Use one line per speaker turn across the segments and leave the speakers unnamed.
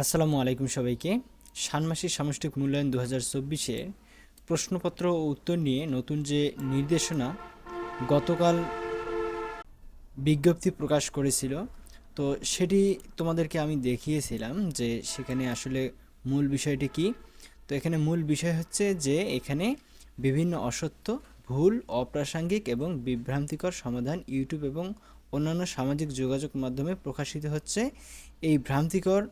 আসসালামু আলাইকুম সবাইকে। ষান্মাসিক সামষ্টিক মূল্যায়ন দু হাজার চব্বিশে প্রশ্নপত্র ও উত্তর নিয়ে নতুন যে নির্দেশনা গতকাল বিজ্ঞপ্তি প্রকাশ করেছিল, তো সেটি তোমাদেরকে আমি দেখিয়েছিলাম যে সেখানে আসলে মূল বিষয়টি কি। তো এখানে মূল বিষয় হচ্ছে যে এখানে বিভিন্ন অসত্য, ভুল, অপ্রাসঙ্গিক এবং বিভ্রান্তিকর সমাধান ইউটিউব এবং অন্যান্য সামাজিক যোগাযোগ মাধ্যমে প্রকাশিত হচ্ছে। এই ভ্রান্তিকর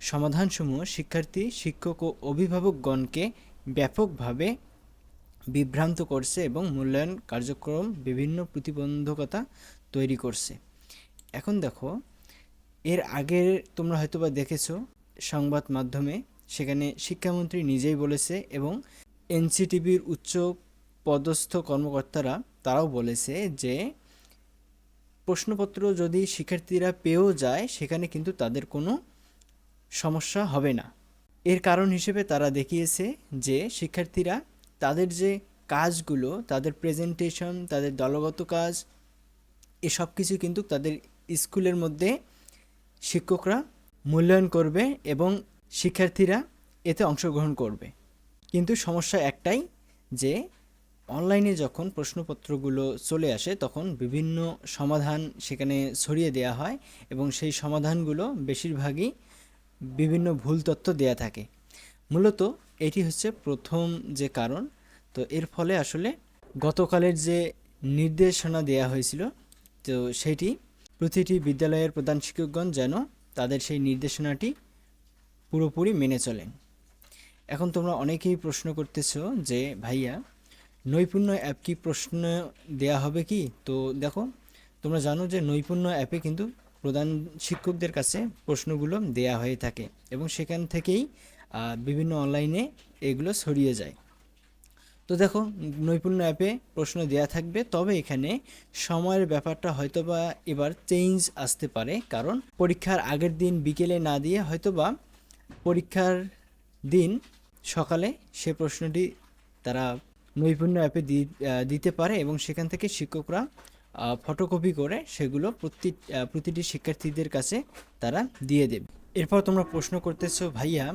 সমাধানসমূহ শিক্ষার্থী, শিক্ষক ও অভিভাবকগণকে ব্যাপকভাবে বিভ্রান্ত করছে এবং মূল্যায়ন কার্যক্রম বিভিন্ন প্রতিবন্ধকতা তৈরি করছে। এখন দেখো, এর আগে তোমরা হয়তোবা দেখেছ সংবাদ মাধ্যমে, সেখানে শিক্ষামন্ত্রী নিজেই বলেছে এবং এনসিটিভির উচ্চ পদস্থ কর্মকর্তারা তারাও বলেছে যে, প্রশ্নপত্র যদি শিক্ষার্থীরা পেয়েও যায়, সেখানে কিন্তু তাদের কোনো সমস্যা হবে না। এর কারণ হিসেবে তারা দেখিয়েছে যে শিক্ষার্থীরা তাদের যে কাজগুলো, তাদের প্রেজেন্টেশন তাদের দলগত কাজ, এসব কিছু কিন্তু তাদের স্কুলের মধ্যে শিক্ষকরা মূল্যায়ন করবে এবং শিক্ষার্থীরা এতে অংশগ্রহণ করবে। কিন্তু সমস্যা একটাই যে অনলাইনে যখন প্রশ্নপত্রগুলো চলে আসে, তখন বিভিন্ন সমাধান সেখানে ছড়িয়ে দেওয়া হয় এবং সেই সমাধানগুলো বেশিরভাগই বিভিন্ন ভুল তথ্য দেয়া থাকে। মূলত এটি হচ্ছে প্রথম যে কারণ। তো এর ফলে আসলে গতকালের যে নির্দেশনা দেয়া হয়েছিল, তো সেটি প্রতিটি বিদ্যালয়ের প্রধান শিক্ষকগণ যেন তাদের সেই নির্দেশনাটি পুরোপুরি মেনে চলেন। এখন তোমরা অনেকেই প্রশ্ন করতেছ যে, ভাইয়া, নৈপুণ্য অ্যাপ কি প্রশ্ন দেয়া হবে কি? তো দেখো, তোমরা জানো যে নৈপুণ্য অ্যাপে কিন্তু প্রধান শিক্ষকদের কাছে প্রশ্নগুলো দেয়া হয়ে থাকে এবং সেখান থেকেই বিভিন্ন অনলাইনে এগুলো ছড়িয়ে যায়। তো দেখো, নৈপুণ্য অ্যাপে প্রশ্ন দেয়া থাকবে, তবে এখানে সময়ের ব্যাপারটা হয়তোবা এবার চেঞ্জ আসতে পারে, কারণ পরীক্ষার আগের দিন বিকেলে না দিয়ে হয়তোবা পরীক্ষার দিন সকালে সে প্রশ্নটি তারা নৈপুণ্য অ্যাপে দিতে পারে এবং সেখান থেকে শিক্ষকরা ফটোকপি করে সেগুলো প্রতি প্রতিটি শিক্ষার্থীদের কাছে তারা দিয়ে দেবে। এরপর তোমরা প্রশ্ন করতেছো, ভাইয়া,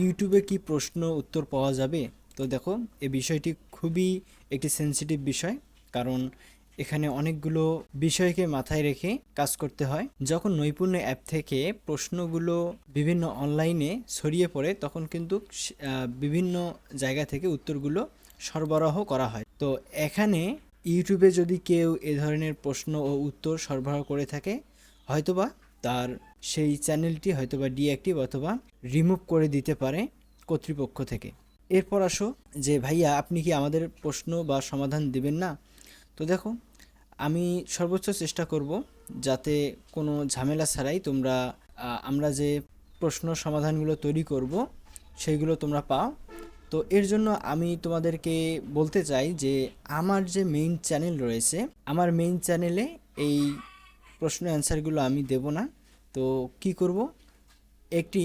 ইউটিউবে কি প্রশ্ন উত্তর পাওয়া যাবে? তো দেখো এই বিষয়টি খুবই একটি সেন্সিটিভ বিষয়, কারণ এখানে অনেকগুলো বিষয়কে মাথায় রেখে কাজ করতে হয়। যখন নৈপুণ্য অ্যাপ থেকে প্রশ্নগুলো বিভিন্ন অনলাইনে ছড়িয়ে পড়ে, তখন কিন্তু বিভিন্ন জায়গা থেকে উত্তরগুলো সরবরাহ করা হয়। তো এখানে ইউটিউবে যদি কেউ এ ধরনের প্রশ্ন ও উত্তর সরবরাহ করে থাকে, হয়তোবা তার সেই চ্যানেলটি হয়তোবা ডিঅ্যাক্টিভ অথবা রিমুভ করে দিতে পারে কর্তৃপক্ষ থেকে। এরপর আসো যে, ভাইয়া, আপনি কি আমাদের প্রশ্ন বা সমাধান দেবেন না? তো দেখো, আমি সর্বোচ্চ চেষ্টা করব যাতে কোনো ঝামেলা ছাড়াই তোমরা আমরা যে প্রশ্ন সমাধানগুলো তৈরি করব, সেইগুলো তোমরা পাও। তো এর জন্য আমি তোমাদেরকে বলতে চাই যে আমার যে মেইন চ্যানেল রয়েছে, আমার মেইন চ্যানেলে এই প্রশ্ন অ্যান্সারগুলো আমি দেব না। তো কি করব? একটি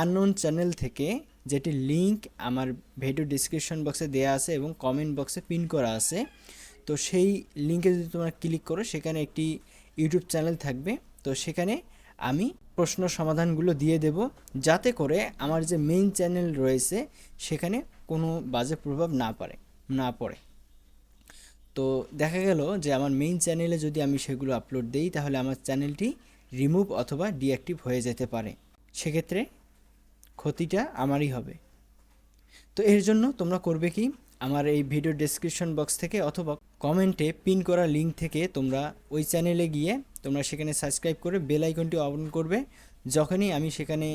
আননোন চ্যানেল থেকে যেটি লিংক আমার ভিডিও ডিসক্রিপশন বক্সে দেওয়া আছে এবং কমেন্ট বক্সে পিন করা আছে, তো সেই লিঙ্কে যদি তোমরা ক্লিক করো, সেখানে একটি ইউটিউব চ্যানেল থাকবে। তো সেখানে আমি প্রশ্ন সমাধানগুলো দিয়ে দেব যাতে করে আমার যে মেইন চ্যানেল রয়েছে সেখানে কোনো বাজে প্রভাব না পড়ে না পড়ে। তো দেখা গেল যে আমার মেইন চ্যানেলে যদি আমি সেগুলো আপলোড দিই তাহলে আমার চ্যানেলটি রিমুভ অথবা ডিঅ্যাক্টিভ হয়ে যেতে পারে। সেক্ষেত্রে ক্ষতিটা আমারই হবে। তো এর জন্য তোমরা করবে কি? আমার এই ভিডিও ডেসক্রিপশন বক্স থেকে অথবা কমেন্টে পিন করা লিঙ্ক থেকে তোমরা ওই চ্যানেলে গিয়ে তোমরা সেখানে সাবস্ক্রাইব করে বেল আইকনটি অন করবে। যখনই আমি সেখানে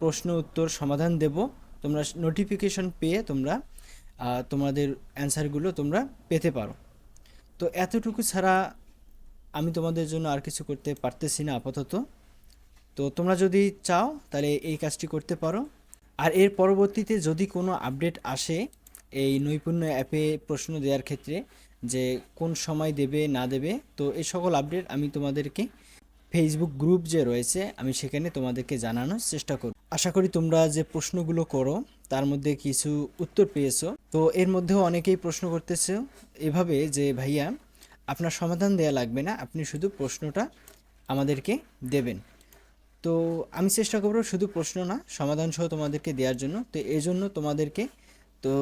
প্রশ্ন, উত্তর, সমাধান দেব, তোমরা নোটিফিকেশন পেয়ে তোমরা তোমাদের অ্যান্সারগুলো তোমরা পেতে পারো। তো এতটুকু ছাড়া আমি তোমাদের জন্য আর কিছু করতে পারতেছি না আপাতত। তো তোমরা যদি চাও তাহলে এই কাজটি করতে পারো। আর এর পরবর্তীতে যদি কোনো আপডেট আসে এই নৈপুণ্য অ্যাপে প্রশ্ন দেওয়ার ক্ষেত্রে যে কোন সময় দেবে, না দেবে, তো এই সকল আপডেট আমি তোমাদেরকে ফেসবুক গ্রুপ যে রয়েছে, আমি সেখানে তোমাদেরকে জানানোর চেষ্টা করব। আশা করি তোমরা যে প্রশ্নগুলো করো, তার মধ্যে কিছু উত্তর পেয়েছ। তো এর মধ্যেও অনেকেই প্রশ্ন করতেছো এভাবে যে, ভাইয়া, আপনার সমাধান দেয়া লাগবে না, আপনি শুধু প্রশ্নটা আমাদেরকে দেবেন। তো আমি চেষ্টা করব শুধু প্রশ্ন না সমাধান সহ তোমাদেরকে দেওয়ার জন্য। তো এই জন্য তোমাদেরকে তো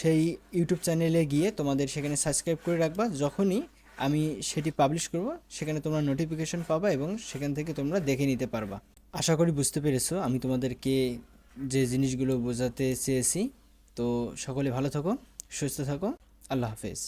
সেই ইউটিউব চ্যানেলে গিয়ে তোমাদের সেখানে সাবস্ক্রাইব করে রাখবা। যখনই আমি সেটি পাবলিশ করব, সেখানে তোমরা নোটিফিকেশন পাবা এবং সেখান থেকে তোমরা দেখে নিতে পারবা। আশা করি বুঝতে পেরেছ, আমি তোমাদেরকে যে জিনিসগুলো বোঝাতে চেয়েছি। তো সকলে ভালো থাকো, সুস্থ থাকো, আল্লাহ হাফেজ।